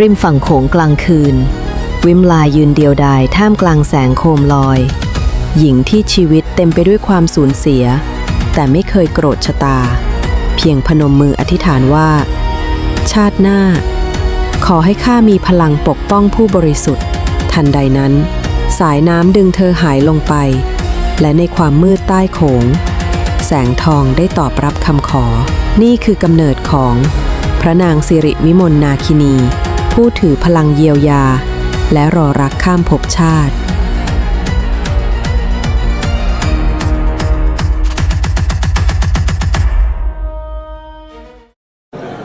ริมฝั่งโขงกลางคืน วิมลายืนเดียวดายท่ามกลางแสงโคมลอย หญิงที่ชีวิตเต็มไปด้วยความสูญเสีย แต่ไม่เคยโกรธชะตา เพียงพนมมืออธิษฐานว่า ชาติหน้า ขอให้ข้ามีพลังปกป้องผู้บริสุทธิ์ ทันใดนั้น สายน้ำดึงเธอหายลงไป และในความมืดใต้โขง แสงทองได้ตอบรับคำขอ นี่คือกำเนิดของพระนางสิริวิมลนาคินี ผู้ถือพลังเยียวยา และรอรักข้ามภพชาติ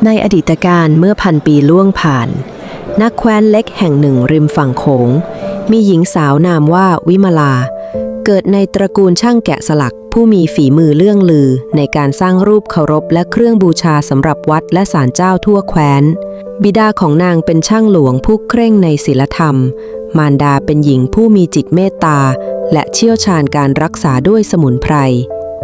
ในอดีตการเมื่อพันปีล่วงผ่าน นักแคว้นเล็กแห่งหนึ่งริมฝั่งโขง มีหญิงสาวนามว่าวิมลา เกิดในตระกูลช่างแกะสลัก ผู้มีฝีมือเลื่องลือในการสร้างรูปเคารพและเครื่องบูชาสำหรับวัดและศาลเจ้าทั่วแคว้น บิดาของนางเป็นช่างหลวงผู้เคร่งในศีลธรรม มารดาเป็นหญิงผู้มีจิตเมตตา และเชี่ยวชาญการรักษาด้วยสมุนไพร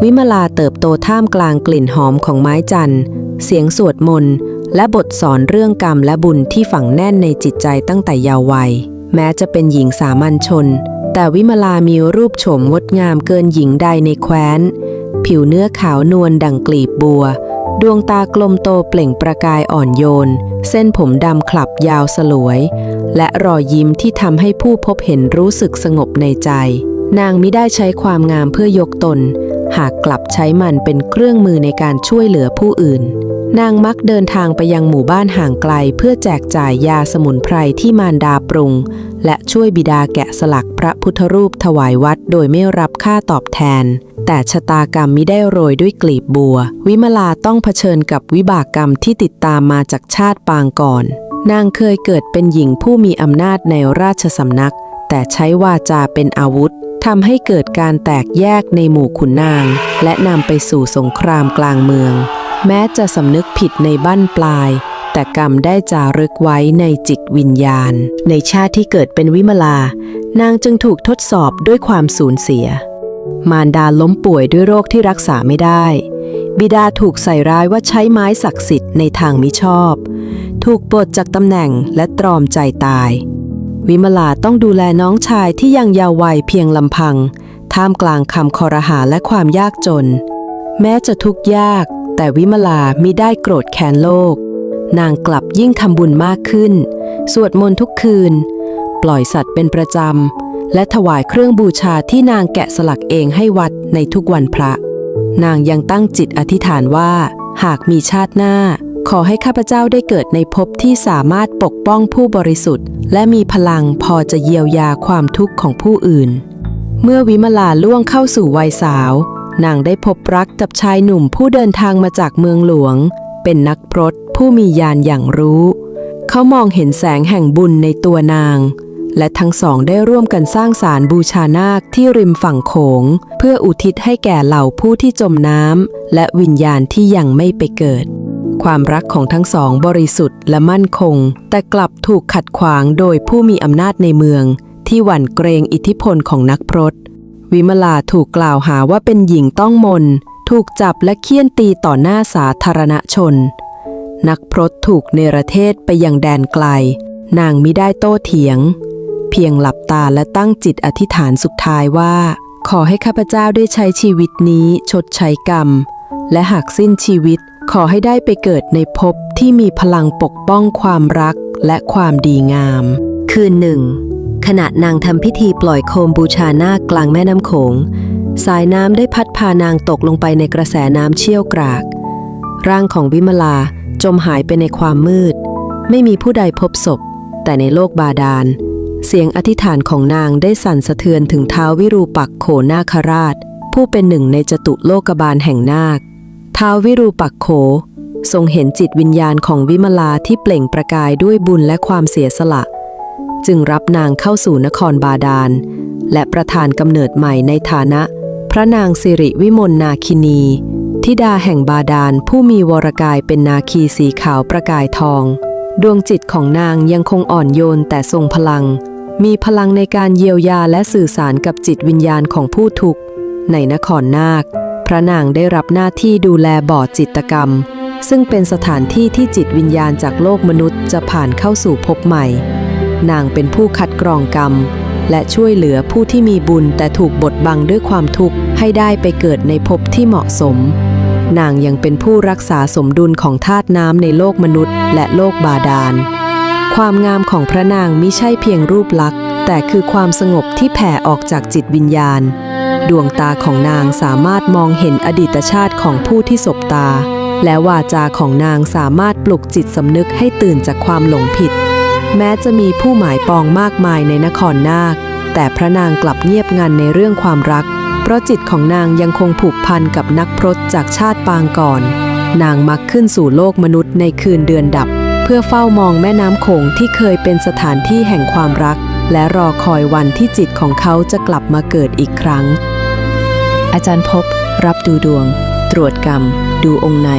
วิมลาเติบโตท่ามกลางกลิ่นหอมของไม้จันทร์ เสียงสวดมนต์และบทสอนเรื่องกรรมและบุญที่ฝังแน่นในจิตใจตั้งแต่เยาว์วัย แม้จะเป็นหญิงสามัญชน แต่วิมลามีรูปโฉมงดงามเกินหญิงใดในแคว้น ผิวเนื้อขาวนวลดังกลีบบัว ดวงตากลมโตเปล่งประกายอ่อนโยน เส้นผมดำคลับยาวสลวย และรอยยิ้มที่ทำให้ผู้พบเห็นรู้สึกสงบในใจ นางมิได้ใช้ความงามเพื่อยกตน หากกลับใช้มันเป็นเครื่องมือในการช่วยเหลือผู้อื่น นางมักเดินทางไปยังหมู่บ้านห่างไกลเพื่อแจกจ่ายยาสมุนไพรที่มารดาปรุง และช่วยบิดาแกะสลักพระพุทธรูปถวายวัดโดยไม่รับค่าตอบแทน แต่ชะตากรรมมิได้โรยด้วยกลีบบัว วิมลาต้องเผชิญกับวิบากกรรมที่ติดตามมาจากชาติปางก่อน นางเคยเกิดเป็นหญิงผู้มีอำนาจในราชสำนัก แต่ใช้วาจาเป็นอาวุธทำให้เกิดการแตกแยกในหมู่ขุนนาง และนำไปสู่สงครามกลางเมือง แม้จะสำนึกผิดในบั้นปลาย แต่กรรมได้จารึกไว้ในจิตวิญญาณ ในชาติที่เกิดเป็นวิมลานางจึงถูกทดสอบด้วยความสูญเสีย มารดาล้มป่วยด้วยโรคที่รักษาไม่ได้ บิดาถูกใส่ร้ายว่าใช้ไม้ศักดิ์สิทธิ์ในทางมิชอบ ถูกปลดจากตำแหน่งและตรอมใจตาย วิมลาต้องดูแลน้องชายที่ยังเยาว์วัยเพียงลำพัง ท่ามกลางคำคอรหาและความยากจน แม้จะทุกข์ยาก แต่วิมลามิได้โกรธแค้นโลก นางกลับยิ่งทำบุญมากขึ้น สวดมนต์ทุกคืน ปล่อยสัตว์เป็นประจำ และถวายเครื่องบูชาที่นางแกะสลักเองให้วัดในทุกวันพระ นางยังตั้งจิตอธิษฐานว่า หากมีชาติหน้า ขอให้ข้าพเจ้าได้เกิดในภพที่สามารถปกป้องผู้บริสุทธิ์ และมีพลังพอจะเยียวยาความทุกข์ของผู้อื่น เมื่อวิมลาล่วงเข้าสู่วัยสาว นางได้พบรักกับชายหนุ่มผู้เดินทางมาจากเมืองหลวง เป็นนักพรตผู้มีญาณอย่างรู้ เขามองเห็นแสงแห่งบุญในตัวนาง และทั้งสองได้ร่วมกันสร้างศาลบูชานาคที่ริมฝั่งโขง เพื่ออุทิศให้แก่เหล่าผู้ที่จมน้ำและวิญญาณที่ยังไม่ไปเกิด ความรักของทั้งสองบริสุทธิ์และมั่นคง แต่กลับถูกขัดขวางโดยผู้มีอำนาจในเมือง ที่หวั่นเกรงอิทธิพลของนักพรต วิมลาถูกกล่าวหาว่าเป็นหญิงต้องมน ถูกจับและเคี่ยนตีต่อหน้าสาธารณชน นักพรตถูกเนรเทศไปยังแดนไกล นางมิได้โต้เถียง เพียงหลับตาและตั้งจิตอธิษฐานสุดท้ายว่า ขอให้ข้าพเจ้าได้ใช้ชีวิตนี้ชดใช้กรรม และหากสิ้นชีวิตขอให้ได้ไปเกิดในภพที่มีพลังปกป้องความรักและความดีงาม คืนหนึ่ง ขณะนางทำพิธีปล่อยโคมบูชานาคกลางแม่น้ำโขง สายน้ำได้พัดพานางตกลงไปในกระแสน้ำเชี่ยวกราก ร่างของวิมลาจมหายไปในความมืด ไม่มีผู้ใดพบศพ แต่ในโลกบาดาล เสียงอธิษฐานของนางได้สั่นสะเทือนถึงท้าววิรูปักโขนาคราช ผู้เป็นหนึ่งในจตุโลกบาลแห่งนาค ท้าววิรูปักโข ทรงเห็นจิตวิญญาณของวิมลาที่เปล่งประกายด้วยบุญและความเสียสละ จึงรับนางเข้าสู่นครบาดาล และประทานกำเนิดใหม่ในฐานะ พระนางสิริวิมลนาคินีธิดาแห่งบาดาลผู้มีวรกายเป็นนาคีสีขาวประกายทอง ดวงจิตของนางยังคงอ่อนโยนแต่ทรงพลัง มีพลังในการเยียวยาและสื่อสารกับจิตวิญญาณของผู้ทุกข์ ในนครนาค พระนางได้รับหน้าที่ดูแลบ่อจิตกรรม ซึ่งเป็นสถานที่ที่จิตวิญญาณจากโลกมนุษย์จะผ่านเข้าสู่ภพใหม่ นางเป็นผู้คัดกรองกรรม และช่วยเหลือผู้ที่มีบุญแต่ถูกบดบังด้วยความทุกข์ให้ได้ไปเกิดในภพที่เหมาะสม นางยังเป็นผู้รักษาสมดุลของธาตุน้ำในโลกมนุษย์ และโลกบาดาล ความงามของพระนางมิใช่เพียงรูปลักษณ์ แต่คือความสงบที่แผ่ออกจากจิตวิญญาณ ดวงตาของนางสามารถมองเห็นอดีตชาติของผู้ที่สบตาและวาจาของนางสามารถปลุกจิตสำนึกให้ตื่นจากความหลงผิด แม้จะมีผู้หมายปองมากมายในนครนาค แต่พระนางกลับเงียบงันในเรื่องความรัก เพราะจิตของนางยังคงผูกพันกับนักพรตจากชาติปางก่อน นางมักขึ้นสู่โลกมนุษย์ในคืนเดือนดับ เพื่อเฝ้ามองแม่น้ำโขงที่เคยเป็นสถานที่แห่งความรัก และรอคอยวันที่จิตของเขาจะกลับมาเกิดอีกครั้ง อาจารย์พบรับดูดวง ตรวจกรรม ดูองค์ใน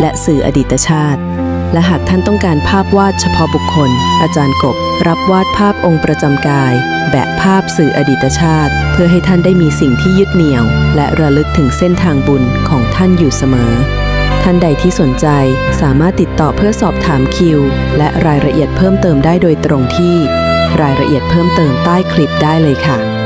และสื่ออดีตชาติ และหากท่านต้องการภาพวาดเฉพาะบุคคล อาจารย์กบ รับวาดภาพองค์ประจำกาย แบะภาพสื่ออดีตชาติ เพื่อให้ท่านได้มีสิ่งที่ยึดเหนี่ยว และระลึกถึงเส้นทางบุญของท่านอยู่เสมอ ท่านใดที่สนใจสามารถติดต่อเพื่อสอบถามคิว และรายละเอียดเพิ่มเติมได้โดยตรงที่ รายละเอียดเพิ่มเติมใต้คลิปได้เลยค่ะ